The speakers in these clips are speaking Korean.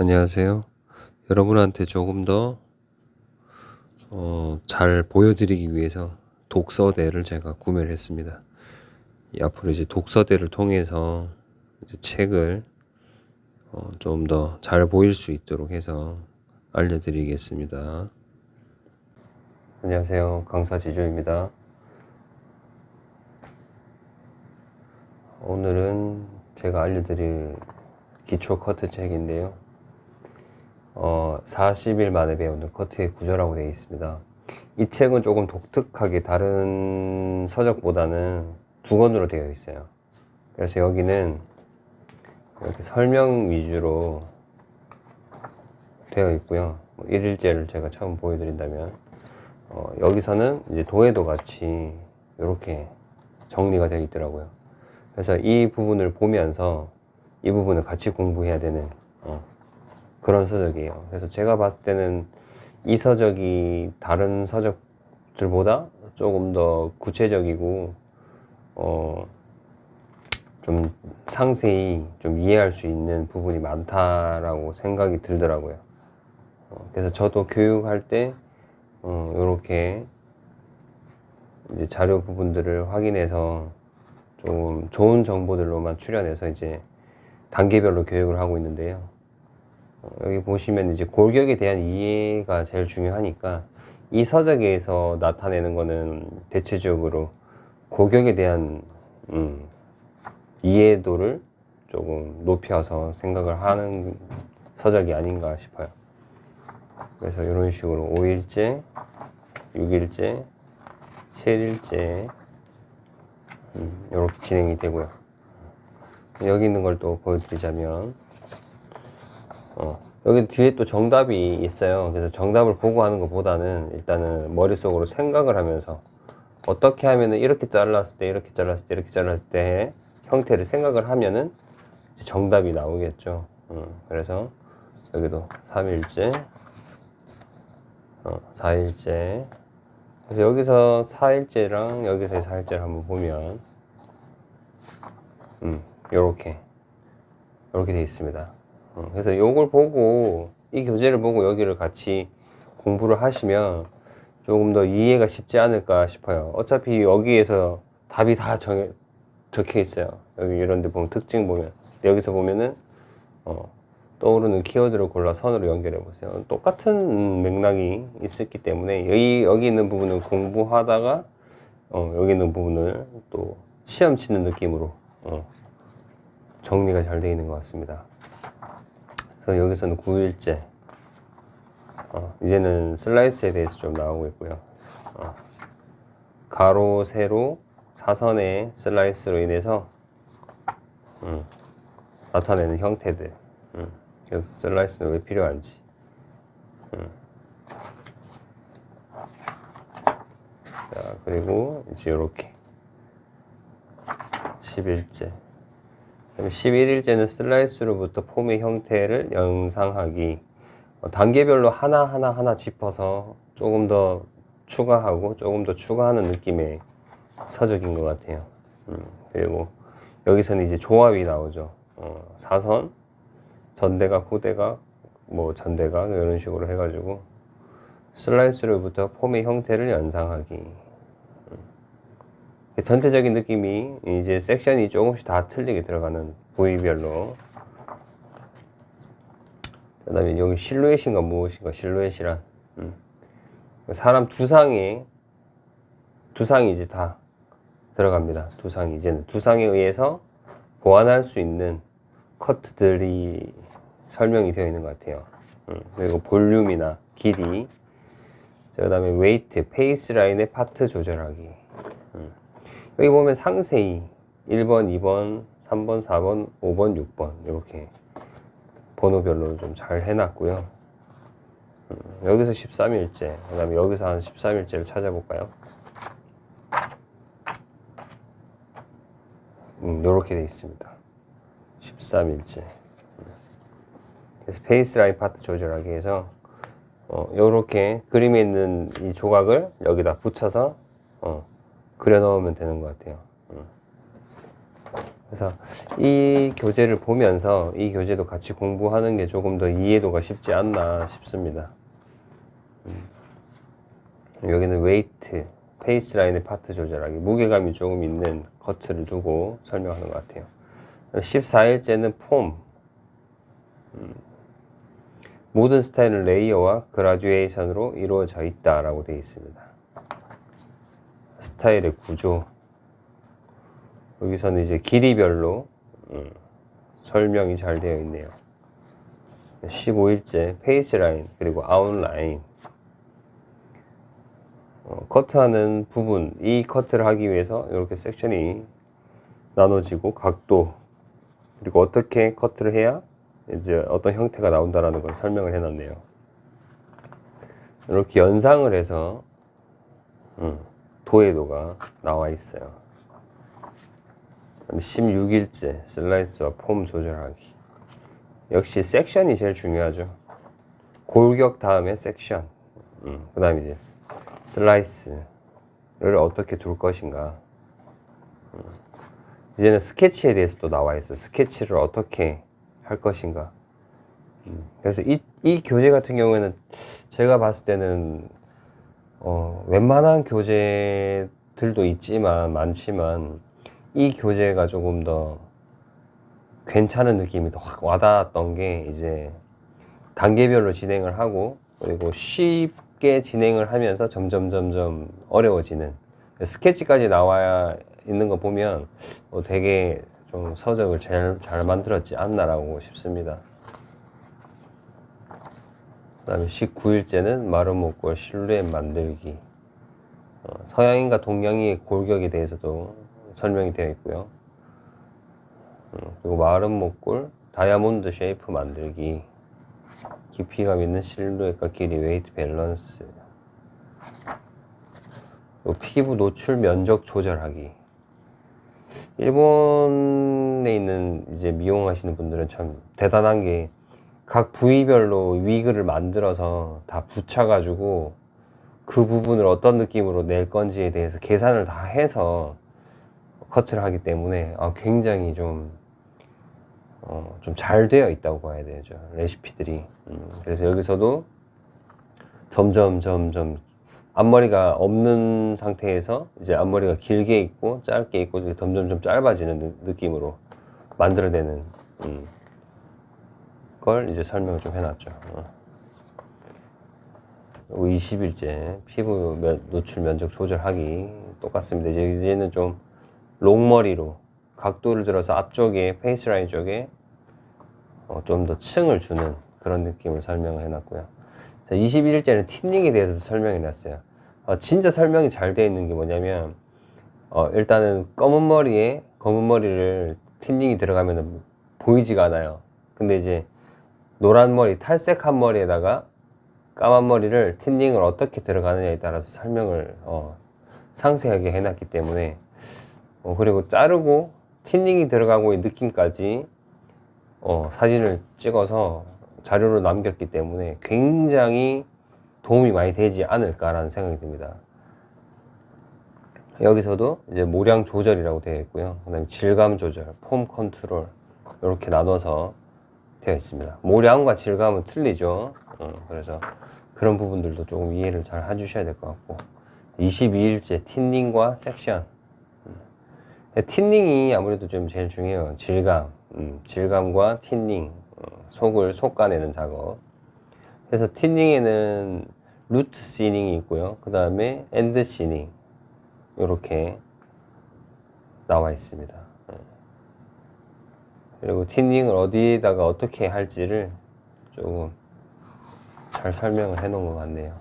안녕하세요. 여러분한테 조금 더, 어, 잘 보여드리기 위해서 독서대를 제가 구매를 했습니다. 이 앞으로 이제 독서대를 통해서 이제 책을 어, 좀 더 잘 보일 수 있도록 해서 알려드리겠습니다. 안녕하세요. 강사 지조입니다. 오늘은 제가 알려드릴 기초 커트 책인데요. 어, 40일 만에 배우는 커트의 구조라고 되어 있습니다. 이 책은 조금 독특하게 다른 서적보다는 두 권으로 되어 있어요. 그래서 여기는 이렇게 설명 위주로 되어 있고요. 뭐 일일제를 제가 처음 보여드린다면 어, 여기서는 이제 도해도 같이 이렇게 정리가 되어 있더라고요. 그래서 이 부분을 보면서 이 부분을 같이 공부해야 되는 어, 그런 서적이에요. 그래서 제가 봤을 때는 이 서적이 다른 서적들보다 조금 더 구체적이고 어, 좀 상세히 좀 이해할 수 있는 부분이 많다라고 생각이 들더라고요. 어, 그래서 저도 교육할 때 어, 이렇게 이제 자료 부분들을 확인해서 좀 좋은 정보들로만 출연해서 이제 단계별로 교육을 하고 있는데요. 어, 여기 보시면 이제 골격에 대한 이해가 제일 중요하니까 이 서적에서 나타내는 거는 대체적으로 고격에 대한 음, 이해도를 조금 높여서 생각을 하는 서적이 아닌가 싶어요. 그래서 이런 식으로 5일째, 6일째, 7일째 음, 이렇게 진행이 되고요. 여기 있는 걸 또 보여드리자면 어, 여기 뒤에 또 정답이 있어요. 그래서 정답을 보고 하는 것보다는 일단은 머릿속으로 생각을 하면서 어떻게 하면은 이렇게 잘랐을 때, 이렇게 잘랐을 때, 이렇게 잘랐을 때 형태를 생각을 하면은 정답이 나오겠죠. 음, 그래서 여기도 3일째, 어, 4일째. 그래서 여기서 4일째랑 여기서 4일째를 한번 보면, 음, 요렇게, 요렇게 돼 있습니다. 어, 그래서 요걸 보고, 이 교재를 보고 여기를 같이 공부를 하시면 조금 더 이해가 쉽지 않을까 싶어요. 어차피 여기에서 답이 다 정, 적혀 있어요. 여기 이런 데 보면 특징 보면. 여기서 보면은, 어, 떠오르는 키워드를 골라 선으로 연결해 보세요. 똑같은 맥락이 있었기 때문에 여기, 여기 있는 부분을 공부하다가 어, 여기 있는 부분을 또 시험 치는 느낌으로 어, 정리가 잘 되어 있는 것 같습니다. 그래서 여기서는 9일째. 어, 이제는 슬라이스에 대해서 좀 나오고 있고요. 어, 가로, 세로, 사선의 슬라이스로 인해서 음, 나타내는 형태들. 음, 그래서 슬라이스는 왜 필요한지. 음. 자, 그리고 이제 이렇게. 11째 11일째는 슬라이스로부터 폼의 형태를 영상하기 어, 단계별로 하나하나 하나 짚어서 조금 더 추가하고 조금 더 추가하는 느낌의 서적인 것 같아요. 음, 그리고 여기서는 이제 조합이 나오죠. 어, 사선, 전대각, 후대각, 뭐 전대각 이런 식으로 해가지고 슬라이스로부터 폼의 형태를 연상하기. 음. 전체적인 느낌이 이제 섹션이 조금씩 다 틀리게 들어가는 부위별로 그 다음에 여기 실루엣인가 무엇인가 실루엣이란 음. 사람 두상에 두상이 이제 다 들어갑니다. 두상이 이제는 두상에 의해서 보완할 수 있는 커트들이 설명이 되어 있는 것 같아요. 음. 그리고 볼륨이나 길이 그 다음에 웨이트, 페이스 라인의 파트 조절하기 음. 여기 보면 상세히 1번, 2번, 3번, 4번, 5번, 6번 이렇게 번호별로 좀 잘 해놨고요. 음, 여기서 13일째, 그 다음에 여기서 한 13일째를 찾아볼까요? 음, 요렇게 돼 있습니다. 13일째. 그래서 페이스 라인 파트 조절하기 위해서 어, 요렇게 그림에 있는 이 조각을 여기다 붙여서 어, 그려 넣으면 되는 것 같아요. 음. 그래서 이 교재를 보면서 이 교재도 같이 공부하는 게 조금 더 이해도가 쉽지 않나 싶습니다. 음. 여기는 웨이트, 페이스라인의 파트 조절하기, 무게감이 조금 있는 커트를 두고 설명하는 것 같아요. 14일째는 폼. 음. 모든 스타일은 레이어와 그라듀에이션으로 이루어져 있다라고 되어 있습니다. 스타일의 구조. 여기서는 이제 길이별로 음, 설명이 잘 되어 있네요. 15일째 페이스 라인 그리고 아웃라인 어, 커트하는 부분 이 커트를 하기 위해서 이렇게 섹션이 나눠지고 각도 그리고 어떻게 커트를 해야 이제 어떤 형태가 나온다라는 걸 설명을 해놨네요. 이렇게 연상을 해서 음, 도해도가 나와 있어요. 16일째 슬라이스와 폼 조절하기. 역시 섹션이 제일 중요하죠. 골격 다음에 섹션. 음, 그 다음에 이제 슬라이스를 어떻게 둘 것인가. 음, 이제는 스케치에 대해서도 나와 있어요. 스케치를 어떻게 할 것인가. 음, 그래서 이, 이 교재 같은 경우에는 제가 봤을 때는 어, 웬만한 교재들도 있지만 많지만 이 교재가 조금 더 괜찮은 느낌이 더 확 와닿았던 게 이제 단계별로 진행을 하고 그리고 쉽게 진행을 하면서 점점 점점 어려워지는 스케치까지 나와야 있는 거 보면 어, 되게 좀 서적을 잘, 잘 만들었지 않나라고 싶습니다. 그 다음에 19일째는 마른 목골 실루엣 만들기. 어, 서양인과 동양인의 골격에 대해서도 설명이 되어 있고요. 음, 그리고 마른 목골 다이아몬드 쉐이프 만들기. 깊이감 있는 실루엣과 길이 웨이트 밸런스. 피부 노출 면적 조절하기. 일본에 있는 이제 미용하시는 분들은 참 대단한 게 각 부위별로 위그를 만들어서 다 붙여가지고 그 부분을 어떤 느낌으로 낼 건지에 대해서 계산을 다 해서 커트를 하기 때문에 아, 굉장히 좀, 어, 좀 잘 되어 있다고 봐야 되죠. 레시피들이. 음, 그래서 여기서도 점점, 점점 앞머리가 없는 상태에서 이제 앞머리가 길게 있고 짧게 있고 점점 좀 짧아지는 느, 느낌으로 만들어내는 음, 걸 이제 설명을 좀 해놨죠. 어. 20일째 피부 면, 노출 면적 조절하기 똑같습니다. 이제 이제는 좀 롱머리로 각도를 들어서 앞쪽에 페이스라인 쪽에 어, 좀 더 층을 주는 그런 느낌을 설명을 해놨고요. 자, 21일째는 틴닝에 대해서도 설명해 놨어요. 어, 진짜 설명이 잘 되어 있는 게 뭐냐면 어, 일단은 검은 머리에 검은 머리를 틴닝이 들어가면 보이지가 않아요. 근데 이제 노란 머리, 탈색한 머리에다가 까만 머리를 틴닝을 어떻게 들어가느냐에 따라서 설명을 어, 상세하게 해놨기 때문에 어, 그리고 자르고 틴닝이 들어가고 있는 느낌까지 어, 사진을 찍어서 자료로 남겼기 때문에 굉장히 도움이 많이 되지 않을까라는 생각이 듭니다. 여기서도 이제 모량 조절이라고 되어 있고요. 그 다음에 질감 조절, 폼 컨트롤 이렇게 나눠서 되어 있습니다. 모량과 질감은 틀리죠. 어, 그래서 그런 부분들도 조금 이해를 잘 해주셔야 될 것 같고 22일째 틴닝과 섹션 음. 틴닝이 아무래도 좀 제일 중요해요. 질감, 음, 질감과 틴닝, 어, 속을 솎아내는 작업. 그래서 틴닝에는 루트 시닝이 있고요. 그 다음에 엔드 시닝 이렇게 나와 있습니다. 예. 그리고 틴닝을 어디에다가 어떻게 할지를 조금 잘 설명을 해 놓은 것 같네요.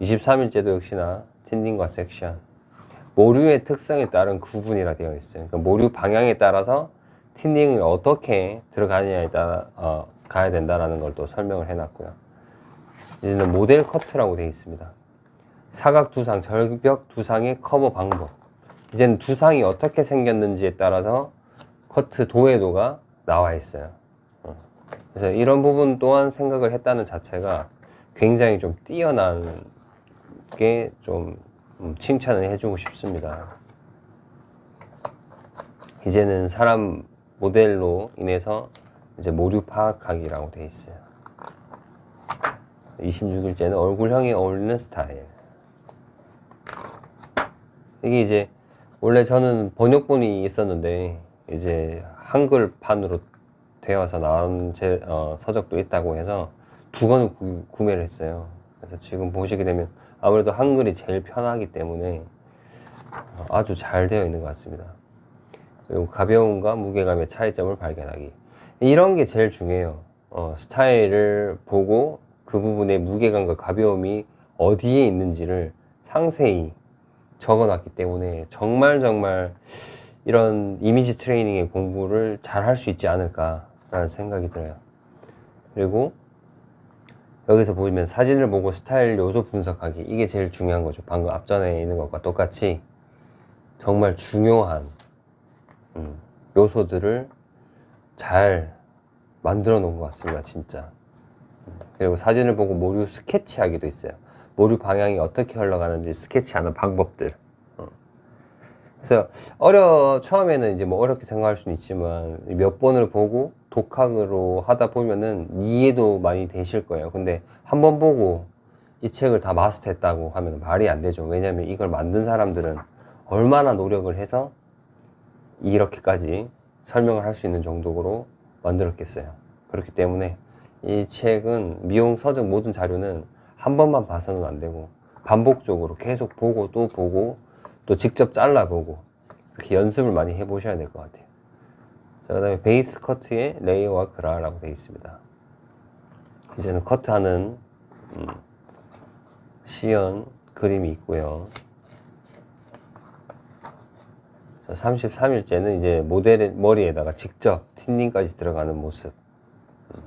23일째도 역시나 틴닝과 섹션 모류의 특성에 따른 구분이라 되어 있어요. 그러니까 모류 방향에 따라서 틴닝을 어떻게 들어가느냐에 따라 어, 가야 된다라는 걸 또 설명을 해놨고요. 이제는 모델 커트라고 되어 있습니다. 사각 두상, 절벽 두상의 커버 방법. 이제는 두상이 어떻게 생겼는지에 따라서 커트 도해도가 나와 있어요. 어. 그래서 이런 부분 또한 생각을 했다는 자체가 굉장히 좀 뛰어난 게좀 음, 칭찬을 해주고 싶습니다. 이제는 사람 모델로 인해서 이제 모류 파악하기라고 돼 있어요. 26일째는 얼굴형에 어울리는 스타일. 이게 이제 원래 저는 번역본이 있었는데 이제 한글판으로 되어서 나온 제 어, 서적도 있다고 해서 두 권을 구, 구매를 했어요. 그래서 지금 보시게 되면 아무래도 한글이 제일 편하기 때문에 어, 아주 잘 되어 있는 것 같습니다. 그리고 가벼움과 무게감의 차이점을 발견하기. 이런 게 제일 중요해요. 어, 스타일을 보고 그 부분의 무게감과 가벼움이 어디에 있는지를 상세히 적어 놨기 때문에 정말 정말 이런 이미지 트레이닝의 공부를 잘 할 수 있지 않을까라는 생각이 들어요. 그리고 여기서 보시면 사진을 보고 스타일 요소 분석하기 이게 제일 중요한 거죠. 방금 앞전에 있는 것과 똑같이 정말 중요한 음, 요소들을 잘 만들어 놓은 것 같습니다. 진짜. 음, 그리고 사진을 보고 모류 스케치하기도 있어요. 모류 방향이 어떻게 흘러가는지 스케치하는 방법들. 어. 그래서 어려 처음에는 이제 뭐 어렵게 생각할 수는 있지만 몇 번을 보고 독학으로 하다 보면은 이해도 많이 되실 거예요. 근데 한 번 보고 이 책을 다 마스터했다고 하면 말이 안 되죠. 왜냐하면 이걸 만든 사람들은 얼마나 노력을 해서 이렇게까지 설명을 할 수 있는 정도로 만들었겠어요. 그렇기 때문에 이 책은 미용 서적 모든 자료는 한 번만 봐서는 안 되고 반복적으로 계속 보고 또 보고 또 직접 잘라보고 이렇게 연습을 많이 해보셔야 될 것 같아요. 자, 그 다음에 베이스 커트의 레이어와 그라라고 되어 있습니다. 이제는 커트하는 음, 시연 그림이 있고요. 자, 33일째는 이제 모델의 머리에다가 직접 틴닝까지 들어가는 모습. 음.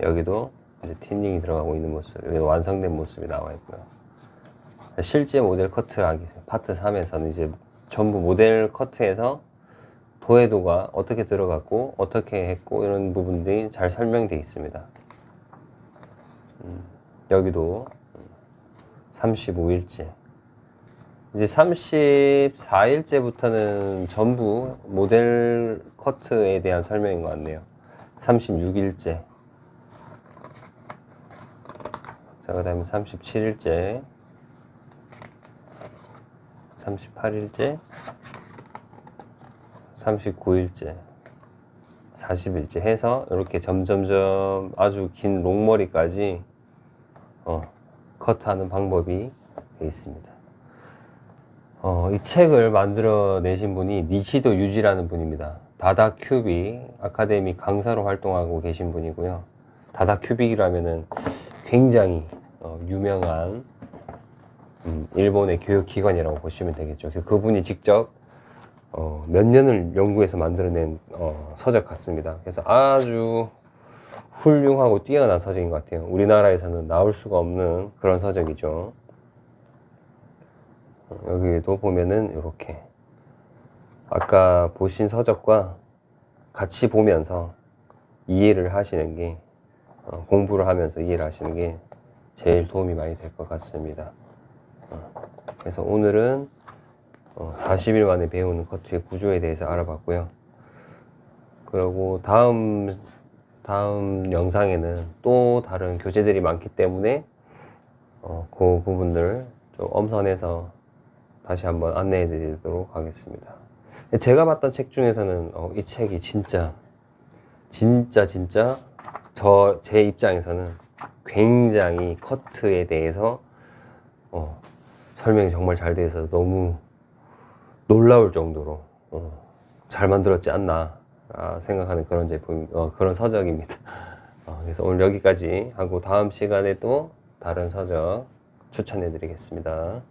여기도 이제 틴닝이 들어가고 있는 모습, 여기도 완성된 모습이 나와 있고요. 실제 모델 커트하기 파트 3에서는 이제 전부 모델 커트에서 도해도가 어떻게 들어갔고 어떻게 했고 이런 부분들이 잘 설명되어 있습니다. 음, 여기도 35일째 이제 34일째부터는 전부 모델 커트에 대한 설명인 것 같네요. 36일째. 자, 그 다음에 37일째. 38일째. 39일째. 40일째 해서 이렇게 점점점 아주 긴 롱머리까지 어, 커트하는 방법이 있습니다. 어, 이 책을 만들어 내신 분이 니시도 유지라는 분입니다. 다다 큐빅 아카데미 강사로 활동하고 계신 분이고요. 다다 큐빅이라면은 굉장히 어, 유명한 음, 일본의 교육기관이라고 보시면 되겠죠. 그- 그분이 직접 어, 몇 년을 연구해서 만들어낸 어, 서적 같습니다. 그래서 아주 훌륭하고 뛰어난 서적인 것 같아요. 우리나라에서는 나올 수가 없는 그런 서적이죠. 여기도 보면은 이렇게 아까 보신 서적과 같이 보면서 이해를 하시는 게 어, 공부를 하면서 이해를 하시는 게 제일 도움이 많이 될 것 같습니다. 어, 그래서 오늘은 어, 40일 만에 배우는 커트의 구조에 대해서 알아봤고요. 그리고 다음 다음 영상에는 또 다른 교재들이 많기 때문에 어, 그 부분들 좀 엄선해서 다시 한번 안내해 드리도록 하겠습니다. 제가 봤던 책 중에서는 어, 이 책이 진짜 진짜 진짜 저 제 입장에서는 굉장히 커트에 대해서 어, 설명이 정말 잘 돼서 너무 놀라울 정도로 어, 잘 만들었지 않나 아, 생각하는 그런 제품 어, 그런 서적입니다. 어, 그래서 오늘 여기까지 하고 다음 시간에 또 다른 서적 추천해 드리겠습니다.